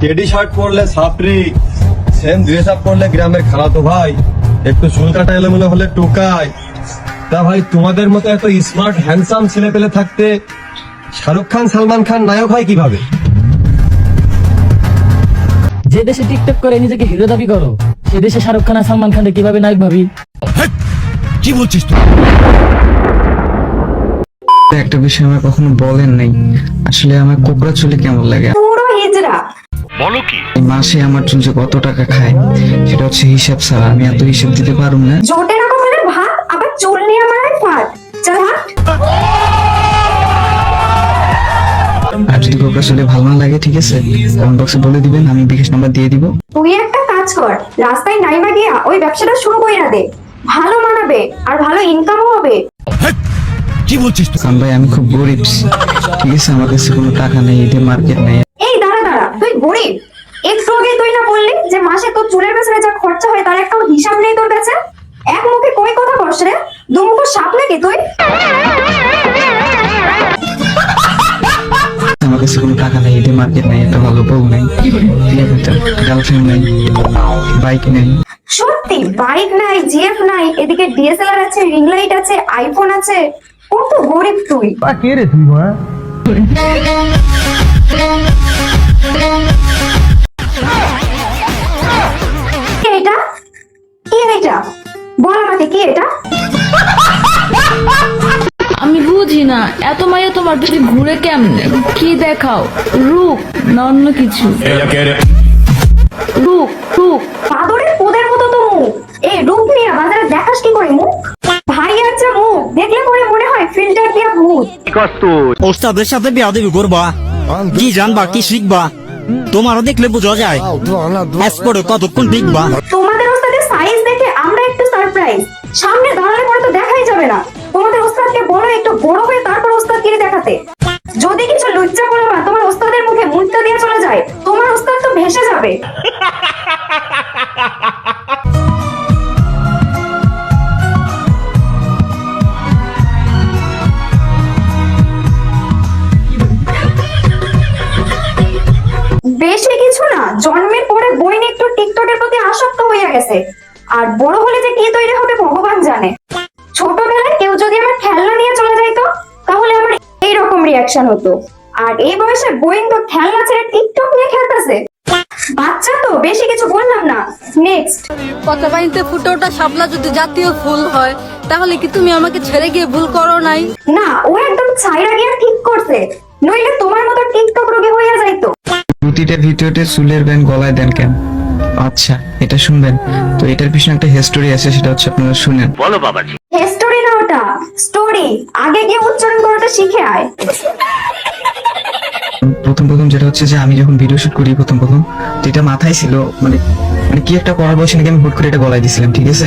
Teddy shirt পরলে সাপরি same dress up পরলে গ্রামের খালাতো ভাই একটু চুল কাটা এলোমেলো হলে টোকায়। তা ভাই তোমাদের মতো এত স্মার্ট হ্যান্ডসাম ছেলে পেলে থাকতে শাহরুখ খান সালমান খান নায়ক হয় কীভাবে? যে দেশে টিকটক করে নিজেকে হিরো দাবি করো সে দেশে শাহরুখ খান আর সালমান খানকে কীভাবে নায়ক ভাবি? কি বলছিস তুই? একটা বিষয় আমার কখনো বলেন নাই। আসলে আমার কোকড়া চুলে কেমন লাগে? পুরো হিজড়া। এই মাসে আমার যে কত টাকা খায় সেটা হচ্ছে হিসাব ছাড়া। আমি এত হিসাব দিতে পারুম না। জোটে রকমের ভাত আবার চুল নিয়ে আমার ফাট চল আর যদি চুলে ভালো না লাগে ঠিক আছে? কমেন্ট বক্সে বলে দিবেন আমি বিকাশ নাম্বার দিয়ে দিব। তুই একটা কাজ কর রাস্তায় নাইমা গিয়া ওই ব্যবসাটা শুরু কইরা দে। ভালো মানাবে আর ভালো ইনকামও হবে। কারণ ভাই আমি খুব গরিব। ঠিক আছে? আমার কাছে কোনো টাকা নেই এদের মার্কেট নেই। গরিব। একটু আগে তুই না বললি যে মাসে তোর চুলের পেছনে যা খরচা হয় তার একটা হিসাব নেই তোর কাছে? এক মুখে কই কথা কস রে? দু মুখ সাপ নাকি তুই? আমার কাছে কোনো টাকা নেই মার্কেট নেই একটা ভালো বউ নেই গার্লফ্রেন্ড নেই বাইক নেই। সত্যি বাইক নাই জিএফ নাই এদিকে ডিএসএলআর আছে রিং লাইট আছে আইফোন আছে কত গরিব তুই? কি এটা? কি এটা? বল আমাকে কি এটা? আমি বুঝি না এত মাইয়া তোমার পেটে ঘুরে কেমনে? কি দেখাও? রূপ না অন্য কিছু? রূপ রূপ। বাদরের পোদের মতো তো মুখ। এই রূপ নিয়ে বাজারে দেখাস কি করে মুখ? ভাই আছে মুখ। দেখলে পরে মনে হয় ফিল্টার দিয়া ভূত। ওস্তাদের সাথে বেয়াদবি করবা? কি জানবা, কি শিখবা? তোমারও দেখলে বোঝা যায়। কতক্ষণ টিকবা? তোমাদের ওস্তাদের সাইজ দেখে আমরা একটু সারপ্রাইজ সামনে দাঁড়ালে পরে তো দেখাই যাবে না। তোমাদের ওস্তাদকে বলো, একটু বড় হয়ে তারপর ওস্তাদগিরি দেখাতে। যদি কিছু লজ্জা করো না তোমার ওস্তাদের মুখে মুখটা দিয়ে চলে যায়, তোমার ওস্তাদ তো ভেসে যাবে। জন্মের পরে বইন একটু টিকটকের প্রতি আসক্ত হয়ে গেছে। আর বড় হলে যে কি তৈরি হবে ভগবান জানে। ছোটবেলায় কেউ যদি আমার খেলনা নিয়ে চলে যাইতো তাহলে আমার এইরকম রিয়াকশন হতো। আর এই বয়সে বইন তো খেলনা ছেড়ে টিকটক নিয়ে খেলতেছে। বাচ্চা তো বেশি কিছু বললাম না। নেক্সট পদ্মাবাহিনীতে ফুটে ওঠা শাপলা যদি জাতীয় ফুল হয় তাহলে কি তুমি আমাকে ছেড়ে গিয়ে ভুল করো নাই? না ও একদম ছাইরা গিয়ে ঠিক করছে। নইলে তোমার মতো টিকটক রোগী হইয়া যাইতো। প্রতিটা ভিডিওতে চুলের ব্যান্ড গলায় দেন কেন? আচ্ছা এটা শুনবেন। তো এটার পিছনে একটা হিস্টোরি আছে সেটা হচ্ছে আপনারা শুনেন। বলো বাবাজি। হিস্টোরি না ওটা স্টোরি আগে গিয়ে উচ্চারণ করাটা শিখে আয়। প্রথম প্রথম যেটা হচ্ছে যে আমি যখন ভিডিও শুট করি প্রথম প্রথম তো এটা মাথায় ছিল মানে মানে কি একটা করার বয়সে নাকি আমি হুট করে এটা গলায় দিছিলাম, ঠিক আছে?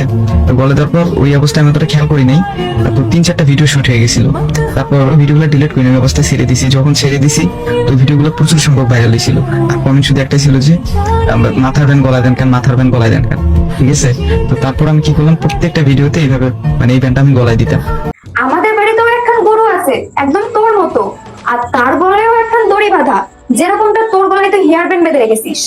গলায় দেওয়ার পর ওই অবস্থায় আমি অতটা খেয়াল করি নাই। তারপর তিন চারটা ভিডিও শুট হয়ে গেছিল। তারপর ভিডিওগুলো ডিলিট করি ওই অবস্থায় ছেড়ে দিছি। যখন ছেড়ে দিছি, তো ভিডিওগুলো প্রচুর সংখ্যক ভাইরাল হয়েছিল। আর কমেন্ট শুধু একটাই ছিল যে মাথার ব্যান গলায় দেন কেন? মাথার ব্যান গলায় দেন কেন? ঠিক আছে? তো তারপর আমি কি করলাম? প্রত্যেকটা ভিডিওতে এইভাবে মানে এই ব্যান্ডটা আমি গলায় দিতাম। আমাদের বাড়িতেও একখান গরু আছে, একদম তোর মতো। আর তার গলায়ও একখান দড়ি বাঁধা। যেরকমটা তোর গলায় তুই হেয়ার ব্যান্ড বেঁধে রেখেছিস।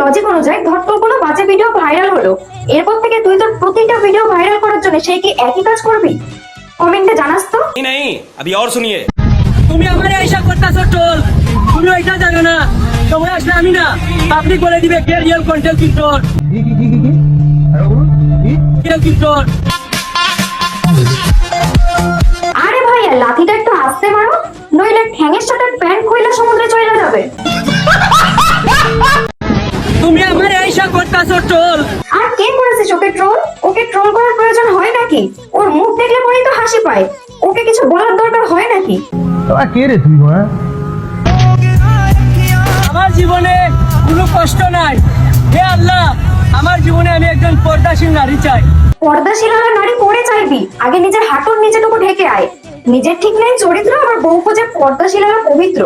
লজিক অনুযায়ী ধর তোর কোনো বাজে ভিডিও ভাইরাল হলো। এরপর থেকে তুই তোর প্রতিটা ভিডিও ভাইরাল করার জন্য সেই কি একই কাজ করবি? কমেন্টে জানাস তো। নাই? আবি আর শুনিয়ে। তুমি আমারে এইসব করতাছো টোল তুমি ওইটা জানো না। সময় আসলে আমি না। পাবলিক বলে দিবে কে রিয়েল কন্টেন্ট কি ক্রিয়েটর কি কি কি কি রিয়েল ক্রিয়েটর আরে ভাইয়া লাথিটা একটু আস্তে মারো নইলে ঠ্যাঙের সাথে তুমি আমার আইসা করতেছো টোল আর কে করেছে ওকে ট্রোল? ওকে ট্রোল করার প্রয়োজন হয় নাকি? ওর মুখ দেখলে পরেই তো হাসি পায়। ওকে কিছু বলার দরকার হয় নাকি? আমার জীবনে কোনো কষ্ট নাই। হে আল্লাহ আমার জীবনে আমি একজন পর্দাশীল নারী চাই। পর্দাশীলতা নারী করে চাইবি? আগে নিজের হাঁটুর নিচেটুকু ঢেকে আয়। নিজের ঠিক নেই চরিত্র আবার বউ খোঁজে পর্দাশীলতা পবিত্র।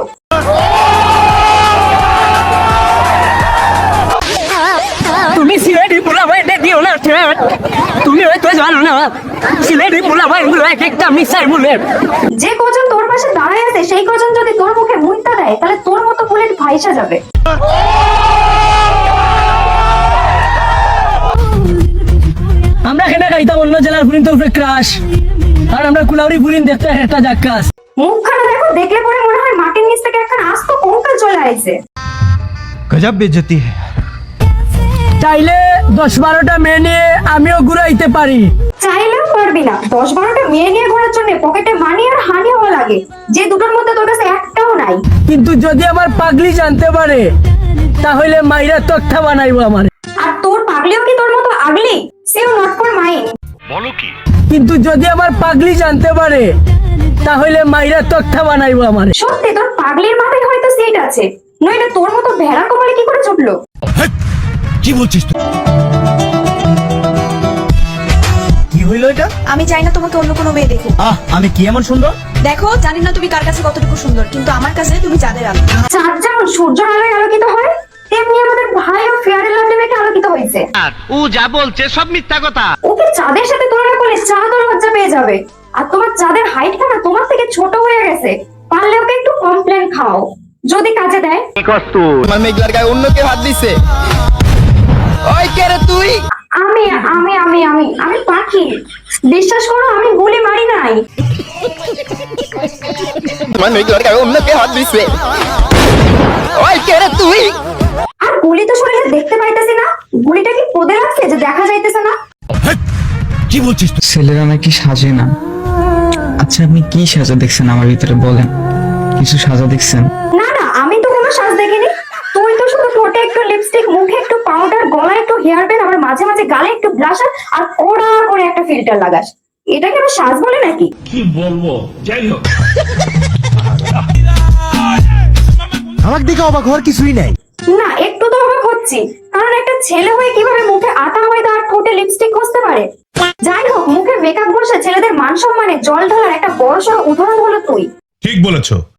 যে কজন তোর পাশে দাঁড়ায় আছে সেই কজন যদি তোর মুখে মুইতা দেয় তাহলে তোর মতো বুলেট ভাইসা যাবে। আমরা এখানে খাইতাম অন্য জেলার পুরিন তো ক্রাশ। আর আমরা কুলাউরি পুরিন দেখতে একটা জাক্কাস মুখখানা দেখো দেখলে পরে মনে হয় মাটির নিচ থেকে একটা আস্ত কঙ্কাল চলে আইছে। গজব বেজতি চাইলে দশ বারোটা মেয়ে নিয়ে আমিও ঘুরাইতে পারি। চাইলেও পারবি না। দশ বারোটা মেয়ে নিয়ে ঘোরার জন্য পকেটে মানি আর হানি হওয়া লাগে। যে দুটোর মধ্যে তোর কাছে একটাও নাই। কিন্তু যদি আমার পাগলি জানতে পারে তাহলে মাইরা তথ্যা বানাইবো আমার। আর তোর পাগলিও কি তোর মতো আগলি? সেও নট ফর মাইন্ড কিন্তু যদি আমার পাগলি জানতে পারে তাহলে মাইরা তথ্যা বানাইবো আমার। সত্যি তোর পাগলির মাথায় হয়তো সিট আছে। নইলে তোর মতো ভেড়া কপালে কি করে চুটলো কি বলছিস তুই? কি হইল এটা? আমি চাই না তোমাকে অন্য কোনো মেয়ে দেখুক আহ আমি কি এমন সুন্দর? দেখো জানি না তুমি কার কাছে কতটুকু সুন্দর কিন্তু আমার কাছে তুমি চাঁদের আলো। চাঁদ যেমন সূর্যের আলোয় আলোকিত হয় তেমনি আমাদের ভাই ও ফেয়ারে লাভলি মেয়েকে আলোকিত হয়েছে। ও যা বলছে সব মিথ্যা কথা। ওকে চাঁদের সাথে তুলনা করলে চাঁদ ওর লজ্জা পেয়ে যাবে। আর তোমার চাঁদের হাইট খানা তোমার থেকে ছোট হয়ে গেছে। পারলে ওকে একটু কমপ্লেন খাও যদি কাজে দেয়। আমার মেঘলার গায়ে অন্য কেউ হাত দিছে। তুই? আমি আমি আমি আমি আমি পাখি। বিশ্বাস করো আমি গুলি মারি নাই। কেউ হাত দিছে। ওই কে রে তুই? আর গুলি তো শরীরে দেখতে পাইতেছি না। গুলিটা কি পদে রাখছে যে দেখা যাইতেছে না? কি বলছিস তুই? ছেলেরা নাকি সাজে না। আচ্ছা আপনি কি সাজা দেখছেন? আমার ভিতরে বলেন। কিছু সাজা দেখছেন না না আমি তো কোনো সাজ দেখিনি তুই তো শুধু ঠোঁটে একটু লিপস্টিক মুখে একটু পাউডার গলায় একটু হেয়ার ব্যান্ড আবার মাঝে গালে একটু ব্লাশার আর কড়া করে একটা ফিল্টার লাগাস। এটাকে আবার সাজ বলে নাকি? কি বলব? যাই হোক। আমার দিকে অবাক হওয়ার কিছুই নাই। না একটু তো অবাক হচ্ছি। কারণ একটা ছেলে হয়ে কীভাবে মুখে আটা ময়দা আর ঠোঁটে লিপস্টিক ঘষতে পারে? যাই হোক মুখে মেকআপ ঘষে ছেলেদের মান সম্মানে জল ঢালার একটা বড় সড়ো উদাহরণ হলো তুই। ঠিক বলেছ।